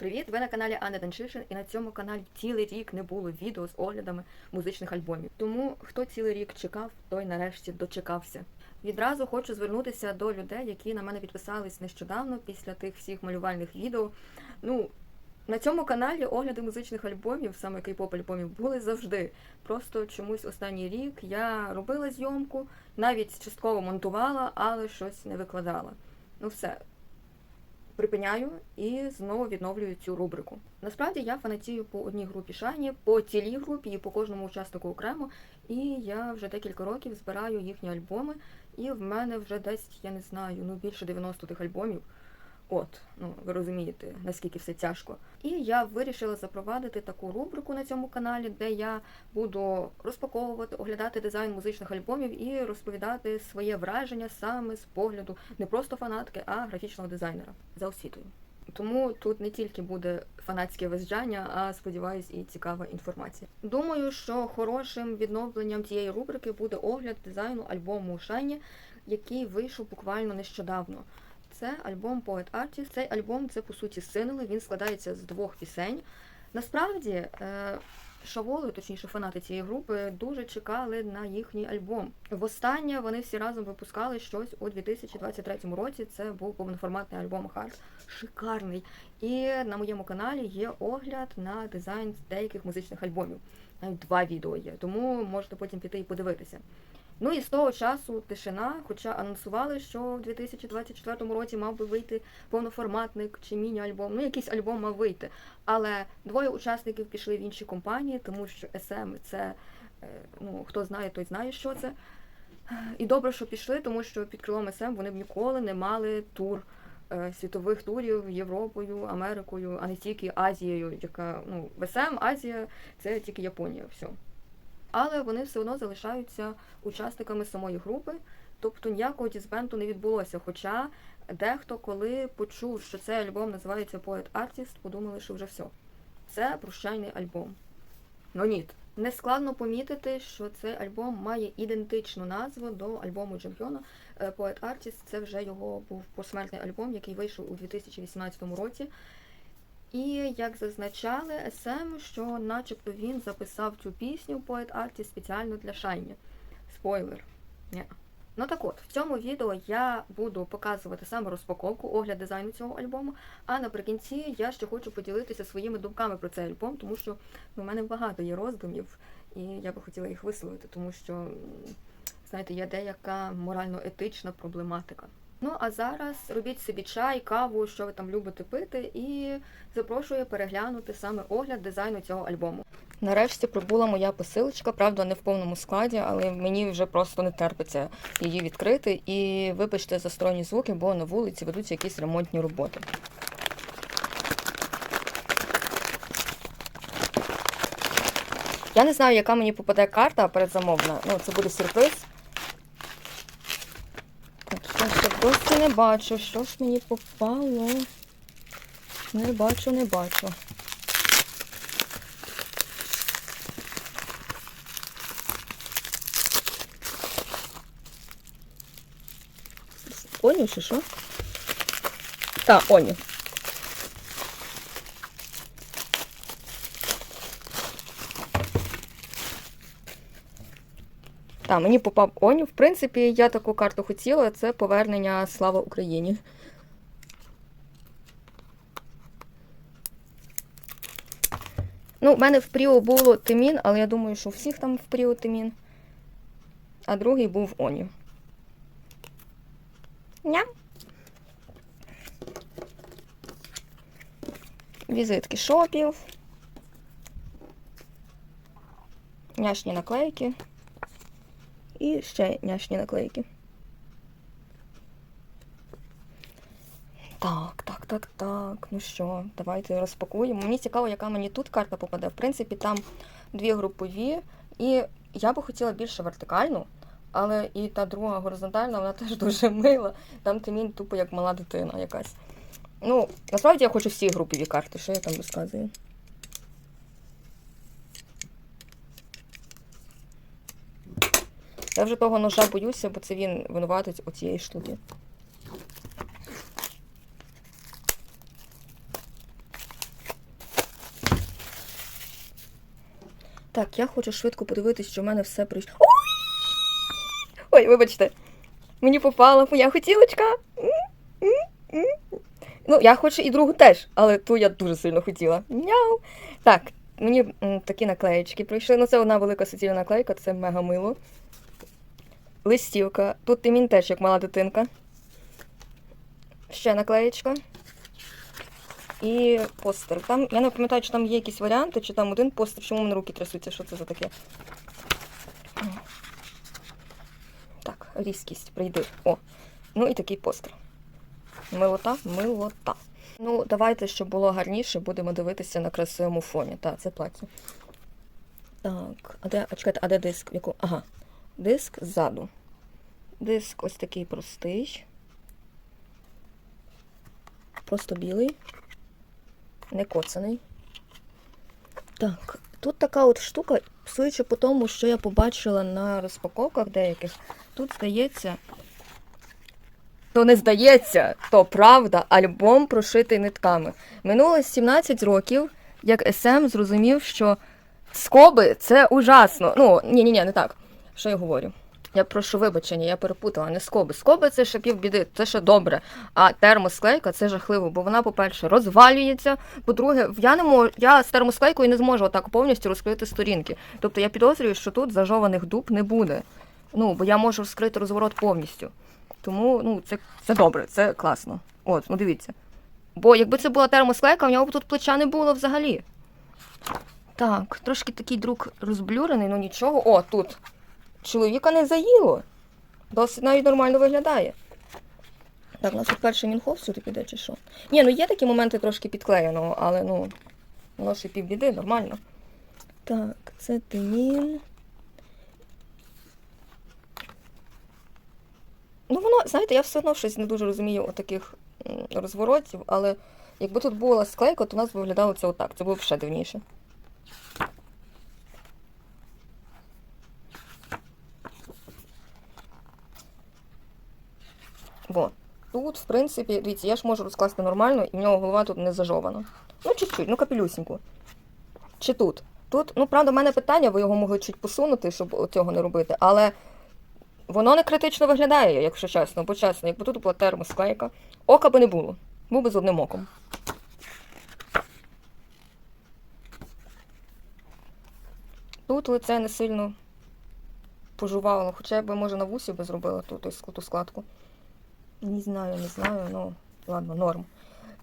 Привіт! Ви на каналі Анна Данчишин, і на цьому каналі цілий рік не було відео з оглядами музичних альбомів. Тому хто цілий рік чекав, той нарешті дочекався. Відразу хочу звернутися до людей, які на мене підписались нещодавно після тих всіх малювальних відео. Ну, на цьому каналі огляди музичних альбомів, саме кей-поп альбомів, були завжди. Просто чомусь останній рік я робила зйомку, навіть частково монтувала, але щось не викладала. Ну все, припиняю і знову відновлюю цю рубрику. Насправді я фанатію по одній групі Шайні, по цілій групі і по кожному учаснику окремо. І я вже декілька років збираю їхні альбоми, і в мене вже десь, я не знаю, ну більше 90 тих альбомів. От, ну ви розумієте, наскільки все тяжко. І я вирішила запровадити таку рубрику на цьому каналі, де я буду розпаковувати, оглядати дизайн музичних альбомів і розповідати своє враження саме з погляду не просто фанатки, а графічного дизайнера за освітою. Тому тут не тільки буде фанатське визжання, а сподіваюсь, і цікава інформація. Думаю, що хорошим відновленням цієї рубрики буде огляд дизайну альбому Шайні, який вийшов буквально нещодавно. Це альбом Poet Artist. Цей альбом це по суті сингли, він складається з двох пісень. Насправді, е, шаволи, точніше, фанати цієї групи, дуже чекали на їхній альбом. Востаннє вони всі разом випускали щось у 2023 році. Це був повноформатний альбом Hard. Шикарний. І на моєму каналі є огляд на дизайн деяких музичних альбомів. Навіть два відео є, тому можете потім піти і подивитися. Ну і з того часу тишина, хоча анонсували, що в 2024 році мав би вийти повноформатник чи міні-альбом, ну якийсь альбом мав вийти. Але двоє учасників пішли в інші компанії, тому що SM це, е, ну хто знає, той знає, що це. І добре, що пішли, тому що під крилом SM вони б ніколи не мали тур е, світових турів Європою, Америкою, а не тільки Азією, яка ну в SM Азія це тільки Японія. все але вони все одно залишаються учасниками самої групи, тобто ніякого дізбенту не відбулося. Хоча дехто, коли почув, що цей альбом називається Poet Artist, подумали, що вже все. Це прощальний альбом. Ну ні. Нескладно помітити, що цей альбом має ідентичну назву до альбому Джампіона. Poet Artist це вже його був посмертний альбом, який вийшов у 2018 році. І як зазначали СМ, що начебто він записав цю пісню в Poet Artist спеціально для Шайні. Спойлер. Ні. Ну так от, в цьому відео я буду показувати саме розпаковку, огляд дизайну цього альбому. А наприкінці я ще хочу поділитися своїми думками про цей альбом, тому що ну, в мене багато є роздумів, і я би хотіла їх висловити, тому що, знаєте, є деяка морально-етична проблематика. Ну, а зараз робіть собі чай, каву, що ви там любите пити, і запрошую переглянути саме огляд дизайну цього альбому. Нарешті прибула моя посилочка, правда, не в повному складі, але мені вже просто не терпиться її відкрити. І вибачте за сторонні звуки, бо на вулиці ведуться якісь ремонтні роботи. Я не знаю, яка мені попаде карта передзамовна. Ну, це буде сюрприз. Досі не бачу, що ж мені попало. Не бачу, не бачу. Оню чи що? Так, Оню. Так, мені попав Оню. В принципі, я таку карту хотіла. Це повернення Слава Україні. Ну, в мене в Пріо було Тимін, але я думаю, що у всіх там в Пріо Тимін. А другий був Оню. Ням. Візитки шопів. Няшні наклейки. І ще няшні наклейки. Так, так, так, так. Ну що, давайте розпакуємо. Мені цікаво, яка мені тут карта попаде. В принципі, там дві групові, і я би хотіла більше вертикальну, але і та друга горизонтальна, вона теж дуже мила. Там тимінь тупо як мала дитина якась. Ну, насправді я хочу всі групові карти, що я там розказую. Я вже того ножа боюся, бо це він винуватить у цієї штуки. Так, я хочу швидко подивитися, що в мене все прийшло. Ой, вибачте, мені попала моя хотілочка. Ну, я хочу і другу теж, але ту я дуже сильно хотіла. Мяу! Так, мені такі наклеєчки прийшли. Ну, це одна велика суцільна наклейка, це мега мило. Листівка. Тут Тимін теж як мала дитинка. Ще наклеєчка. І постер. Там, я не пам'ятаю, чи там є якісь варіанти, чи там один постер, чому мене руки трясуться, що це за таке. Так, різкість, прийди. О, ну і такий постер. Милота, милота. Ну, давайте, щоб було гарніше, будемо дивитися на красивому фоні. Так, це плаття. Так, а де, а чекайте, а де диск? Яку? Ага. Диск ззаду. Диск ось такий простий. Просто білий. Не коцаний. Так, тут така от штука, судячи по тому, що я побачила на розпаковках деяких, тут здається. То не здається, то правда, альбом прошитий нитками. Минуло 17 років, як СМ зрозумів, що скоби це ужасно. Ну, ні, ні, ні, не так. Що я говорю? Я прошу вибачення, я перепутала, не скоби. Скоби це ще півбіди, це ще добре. А термосклейка це жахливо, бо вона, по-перше, розвалюється. По-друге, я не можу, я з термосклейкою не зможу отак повністю розкрити сторінки. Тобто я підозрюю, що тут зажованих дуб не буде. Ну, бо я можу розкрити розворот повністю. Тому ну, це, це добре, це класно. От, ну дивіться. Бо якби це була термосклейка, в нього б тут плеча не було взагалі. Так, трошки такий друк розблюрений, ну нічого. О, тут. Чоловіка не заїло. Досить навіть нормально виглядає. Так, у нас тут перший мінхов сюди піде, чи що? Ні, ну є такі моменти трошки підклеєного, але ну, воно ще півбіди, нормально. Так, це тимін. Ну, воно, знаєте, я все одно щось не дуже розумію отаких м, розворотів, але якби тут була склейка, то у нас виглядало це отак. Це було б ще дивніше. Во. Тут, в принципі, дивіться, я ж можу розкласти нормально, і в нього голова тут не зажована. Ну, чуть-чуть, ну капелюсіньку. Чи тут? Тут, ну, правда, в мене питання, ви його могли чуть посунути, щоб цього не робити, але воно не критично виглядає, якщо чесно, бо чесно, якби тут була термосклейка, ока би не було. Був би з одним оком. Тут лице не сильно пожувало, хоча я би, може, на вусі би зробила ту, ту складку. Не знаю, не знаю, ну, ладно, норм.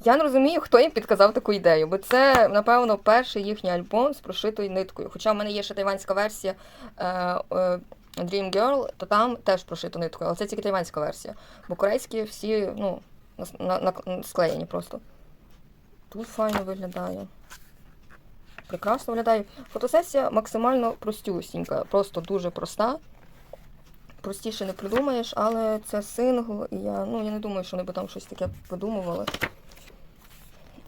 Я не розумію, хто їм підказав таку ідею, бо це, напевно, перший їхній альбом з прошитою ниткою. Хоча в мене є ще тайванська версія е, е, Dream Girl, то там теж прошито ниткою, але це тільки тайванська версія. Бо корейські всі, ну, на, на, на, склеєні просто. Тут файно виглядає. Прекрасно виглядає. Фотосесія максимально простюсінька, просто дуже проста. Простіше не придумаєш, але це сингл, і я, ну, я не думаю, що вони би там щось таке подумували.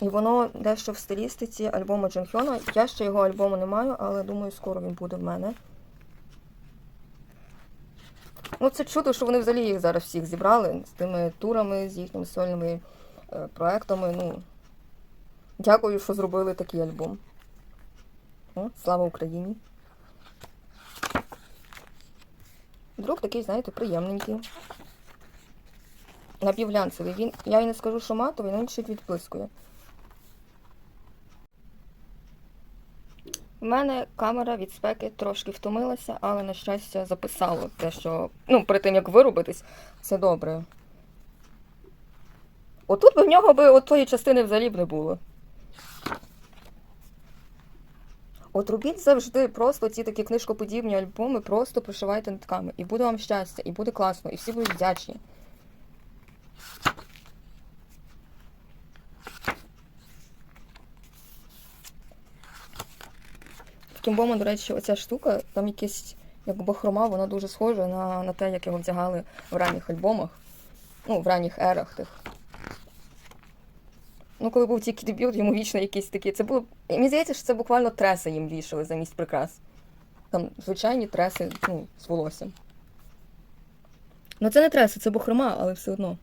І воно дещо в стилістиці альбому Джонхьона. Я ще його альбому не маю, але думаю, скоро він буде в мене. Ну, це чудо, що вони взагалі їх зараз всіх зібрали з тими турами, з їхніми сольними е, проектами. Ну, дякую, що зробили такий альбом. О, слава Україні! Друг такий, знаєте, приємненький. Напівглянцевий. Він, я і не скажу, що матовий, але він чуть відблискує. У мене камера від спеки трошки втомилася, але, на щастя, записало те, що ну, перед тим як вирубитись, це добре. Отут би в нього би от тої частини взагалі б не було. От робіть завжди просто ці такі книжкоподібні альбоми, просто пришивайте нитками. І буде вам щастя, і буде класно, і всі будуть вдячні. В Кімбома, до речі, оця штука, там якесь як бахрома, вона дуже схожа на, на те, як його вдягали в ранніх альбомах. Ну, в ранніх ерах тих. Ну, коли був тільки дебют, йому вічно якісь такі. Це було. Мені здається, що це буквально треси їм вішали замість прикрас. Там звичайні треси, ну, з волоссям. Ну це не треси, це бахрома, але все одно.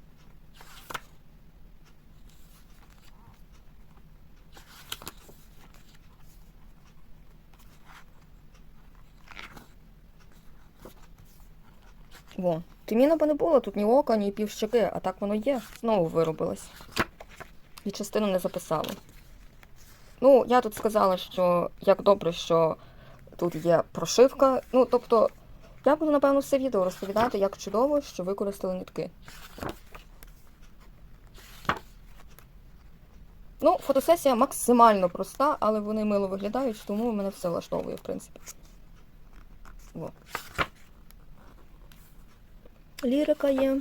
Во. Тиміна б не було, тут ні ока, ні півщики, а так воно є. Знову виробилось. І частину не записала. Ну, я тут сказала, що як добре, що тут є прошивка. Ну, тобто, я буду, напевно, все відео розповідати, як чудово, що використали нитки. Ну, фотосесія максимально проста, але вони мило виглядають, тому мене все влаштовує, в принципі. Во. Лірика є.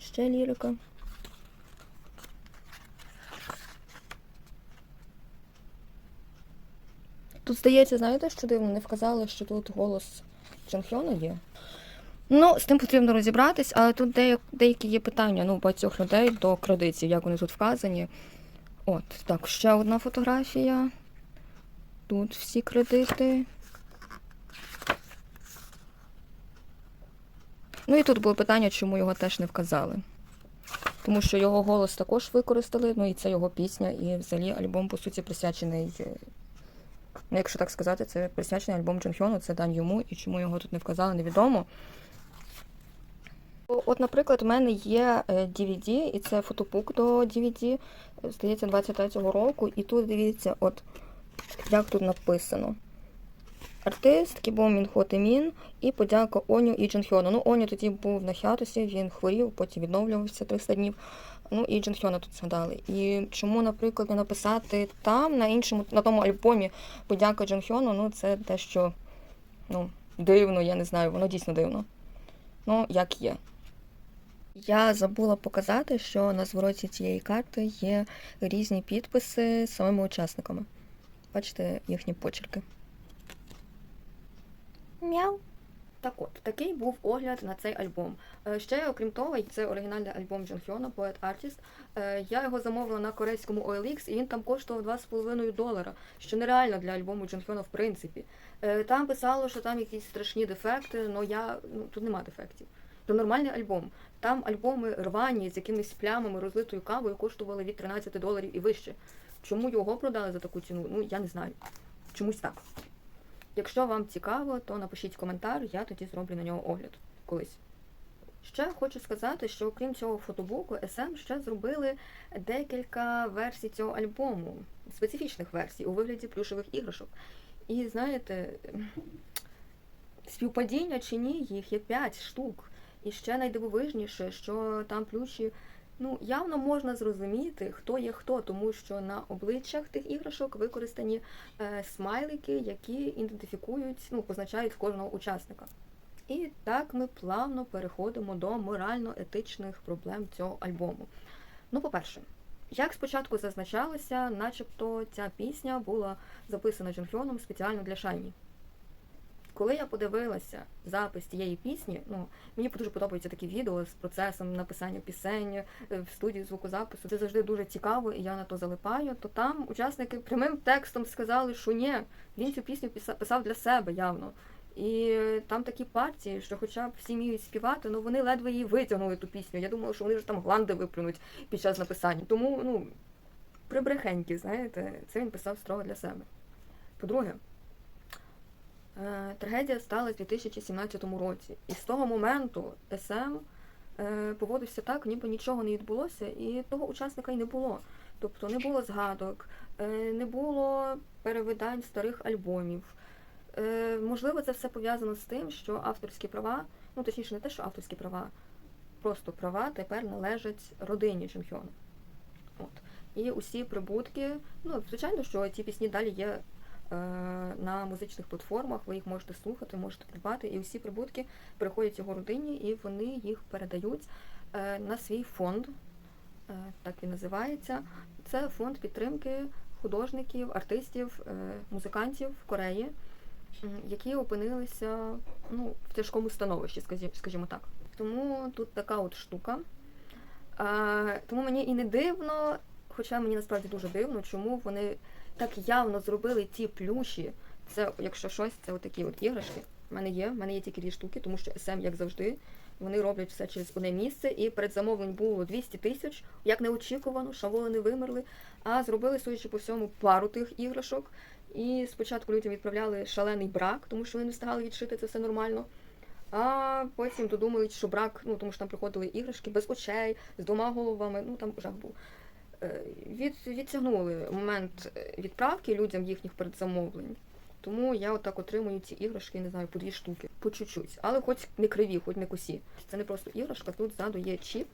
Ще лірика. Тут здається, знаєте, що дивно, не вказали, що тут голос Чанхьона є. Ну, з тим потрібно розібратись, але тут деяк, деякі є питання ну, багатьох людей до кредитів, як вони тут вказані. От, так, ще одна фотографія. Тут всі кредити. Ну і тут було питання, чому його теж не вказали. Тому що його голос також використали, ну і це його пісня, і взагалі альбом, по суті, присвячений. Е, Ну, якщо так сказати, це присвячений альбом Джонхьону, це дань йому, і чому його тут не вказали, невідомо. От, наприклад, у мене є е, DVD, і це фотопук до DVD, е, здається, 23-го року, і тут дивіться, от як тут написано. Артист Кібо Мінхо Темін і подяка Оню і Джинхьону. Ну, Оню тоді був на хіатусі, він хворів, потім відновлювався 300 днів. Ну і Джинхьона тут згадали. І чому, наприклад, не написати там, на іншому, на тому альбомі подяка Джинхьону, ну це дещо ну, дивно, я не знаю, воно дійсно дивно. Ну, як є. Я забула показати, що на звороті цієї карти є різні підписи з самими учасниками. Бачите їхні почерки. Мяу. Так от, такий був огляд на цей альбом. Е, Ще, окрім того, це оригінальний альбом Джонхьона, Poet Artist. Е, Я його замовила на корейському OLX, і він там коштував 2,5 долара, що нереально для альбому Джонхьона в принципі. Е, Там писало, що там якісь страшні дефекти, але я ну, тут нема дефектів. То нормальний альбом. Там альбоми рвані з якимись плямами, розлитою кавою коштували від 13 доларів і вище. Чому його продали за таку ціну? Ну я не знаю. Чомусь так. Якщо вам цікаво, то напишіть коментар, я тоді зроблю на нього огляд колись. Ще хочу сказати, що окрім цього фотобуку, SM ще зробили декілька версій цього альбому, специфічних версій у вигляді плюшевих іграшок. І знаєте, співпадіння чи ні, їх є 5 штук. І ще найдивовижніше, що там плюші, ну, явно можна зрозуміти, хто є хто, тому що на обличчях тих іграшок використані е, смайлики, які ідентифікують, ну, позначають кожного учасника. І так ми плавно переходимо до морально-етичних проблем цього альбому. Ну, по-перше, як спочатку зазначалося, начебто ця пісня була записана Джонхьоном спеціально для Шайні. Коли я подивилася запис цієї пісні, ну мені дуже подобаються такі відео з процесом написання пісень е, в студії звукозапису. Це завжди дуже цікаво, і я на то залипаю. То там учасники прямим текстом сказали, що ні, він цю пісню писав для себе явно. І там такі партії, що хоча б всі вміють співати, ну вони ледве її витягнули ту пісню. Я думала, що вони ж там гланди виплюнуть під час написання. Тому, ну, прибрехенькі, знаєте, це він писав строго для себе. По-друге, трагедія сталася в 2017 році. І з того моменту СМ е, поводився так, ніби нічого не відбулося, і того учасника й не було. Тобто не було згадок, е, не було перевидань старих альбомів. Е, Можливо, це все пов'язано з тим, що авторські права, ну точніше, не те, що авторські права, просто права тепер належать родині. От. І усі прибутки, ну, звичайно, що ці пісні далі є е, на музичних платформах, ви їх можете слухати, можете придбати, і усі прибутки переходять його родині, і вони їх передають е, на свій фонд, е, так він називається. Це фонд підтримки художників, артистів, е, музикантів Кореї, які опинилися ну, в тяжкому становищі, скажімо так. Тому тут така от штука. Тому мені і не дивно, хоча мені насправді дуже дивно, чому вони так явно зробили ті плюші. Це, якщо щось, це отакі от іграшки. У мене є, в мене є тільки дві штуки, тому що SM, як завжди, вони роблять все через одне місце, і передзамовлень було 200 тисяч, як неочікувано, шаволи не вимерли, а зробили, судячи по всьому, пару тих іграшок. І спочатку людям відправляли шалений брак, тому що вони не встигали відшити це все нормально. А потім додумують, що брак, ну тому що там приходили іграшки без очей, з двома головами, ну там жах був. Е, Від, відтягнули момент відправки людям їхніх передзамовлень. Тому я отак отримую ці іграшки, не знаю, по дві штуки, по чуть-чуть. Але хоч не криві, хоч не косі. Це не просто іграшка, тут ззаду є чіп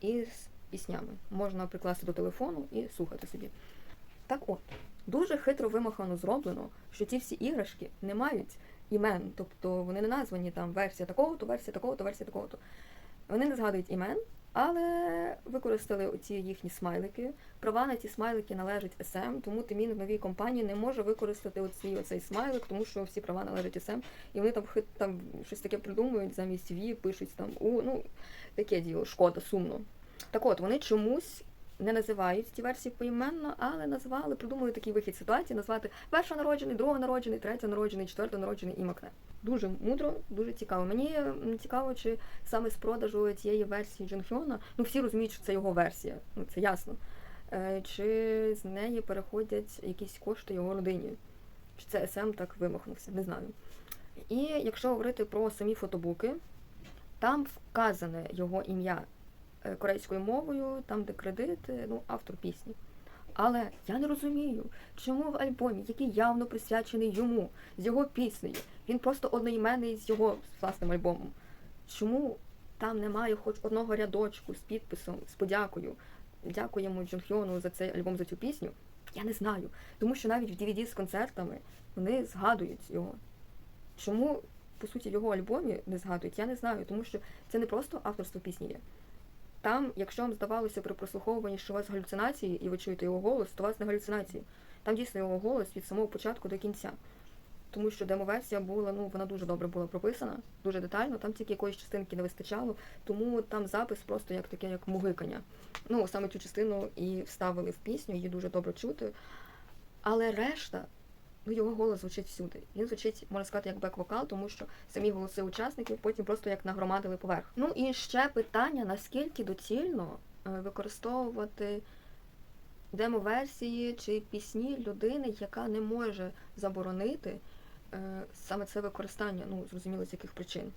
із піснями. Можна прикласти до телефону і слухати собі. Так от, дуже хитро вимахано зроблено, що ці всі іграшки не мають імен, тобто вони не названі там версія такого-то, версія такого-то, версія такого-то. Вони не згадують імен, але використали оці їхні смайлики. Права на ці смайлики належать SM, тому Тимін в новій компанії не може використати оцей, оцей смайлик, тому що всі права належать SM, і вони там там щось таке придумують замість V, пишуть там у ну таке діло, шкода, сумно. Так от вони чомусь не називають ці версії поіменно, але назвали, придумали такий вихід ситуації, назвати першонароджений, другонароджений, третьонароджений, четвертонароджений і макне. Дуже мудро, дуже цікаво. Мені цікаво, чи саме з продажу цієї версії Джинхьона, ну всі розуміють, що це його версія, ну це ясно. Е, Чи з неї переходять якісь кошти його родині? Чи це СМ так вимахнувся? Не знаю. І якщо говорити про самі фотобуки, там вказане його ім'я е, корейською мовою, там де кредит, ну, автор пісні. Але я не розумію, чому в альбомі, який явно присвячений йому, з його піснею, він просто одноіменний з його власним альбомом. Чому там немає хоч одного рядочку з підписом, з подякою? Дякуємо Джунхьону за цей альбом, за цю пісню. Я не знаю. Тому що навіть в DVD з концертами вони згадують його. Чому, по суті, його альбомі не згадують, я не знаю, тому що це не просто авторство пісні є. Там, якщо вам здавалося при прослуховуванні, що у вас галюцинації, і ви чуєте його голос, то у вас не галюцинації. Там дійсно його голос від самого початку до кінця. Тому що демоверсія була, ну вона дуже добре була прописана, дуже детально, там тільки якоїсь частинки не вистачало, тому там запис просто як таке, як мугикання. Ну, саме цю частину і вставили в пісню, її дуже добре чути. Але решта, ну його голос звучить всюди. Він звучить, можна сказати, як бек-вокал, тому що самі голоси учасників потім просто як нагромадили поверх. Ну і ще питання, наскільки доцільно е, використовувати демо-версії чи пісні людини, яка не може заборонити е, саме це використання, ну зрозуміло з яких причин.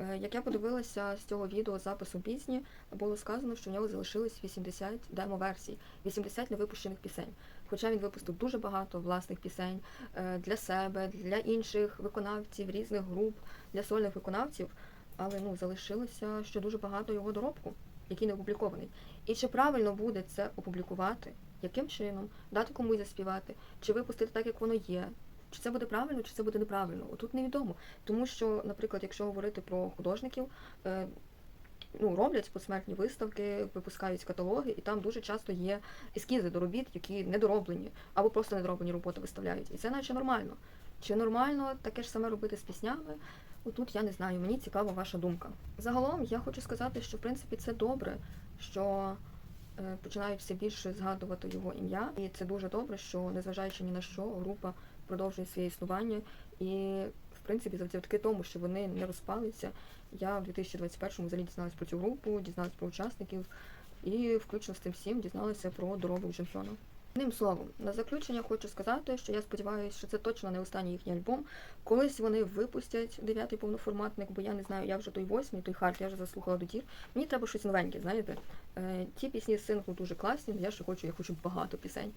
Е, Як я подивилася з цього відео запису пісні, було сказано, що в нього залишилось 80 демо-версій, 80 невипущених пісень. Хоча він випустив дуже багато власних пісень е, для себе, для інших виконавців, різних груп, для сольних виконавців, але ну залишилося ще дуже багато його доробку, який не опублікований. І чи правильно буде це опублікувати? Яким чином? Дати комусь заспівати, чи випустити так, як воно є? Чи це буде правильно, чи це буде неправильно? Отут невідомо. Тому що, наприклад, якщо говорити про художників, е, ну, роблять посмертні виставки, випускають каталоги, і там дуже часто є ескізи до робіт, які недороблені, або просто недороблені роботи виставляють. І це наче нормально. Чи нормально таке ж саме робити з піснями? Отут я не знаю, мені цікава ваша думка. Загалом я хочу сказати, що в принципі це добре, що е, починають все більше згадувати його ім'я. І це дуже добре, що незважаючи ні на що, група продовжує своє існування. І в принципі, завдяки тому, що вони не розпалися, я в 2021-му взагалі дізналася про цю групу, дізналася про учасників і включно з тим всім дізналася про доробок Джонхьона. Одним словом, на заключення хочу сказати, що я сподіваюся, що це точно не останній їхній альбом. Колись вони випустять дев'ятий повноформатник, бо я не знаю, я вже той восьмий, той хард, я вже заслухала до тір. Мені треба щось новеньке, знаєте. Е, ті пісні з синглу дуже класні, але я ще хочу, я хочу багато пісень.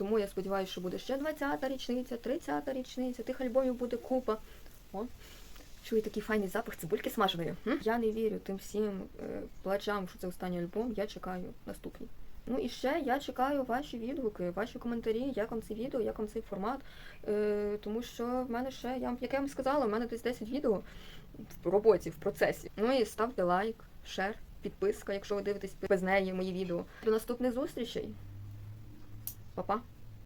Тому я сподіваюся, що буде ще 20-та річниця, 30-та річниця, тих альбомів буде купа. О, чую такий файний запах цибульки смаженої. М? Я не вірю тим всім е, плачам, що це останній альбом. Я чекаю наступний. Ну і ще я чекаю ваші відгуки, ваші коментарі, як вам це відео, як вам цей формат. Е, тому що в мене ще, я, як я вам сказала, в мене десь 10 відео в роботі, в процесі. Ну і ставте лайк, шер, підписка, якщо ви дивитесь без неї мої відео. До наступних зустрічей. Па-па!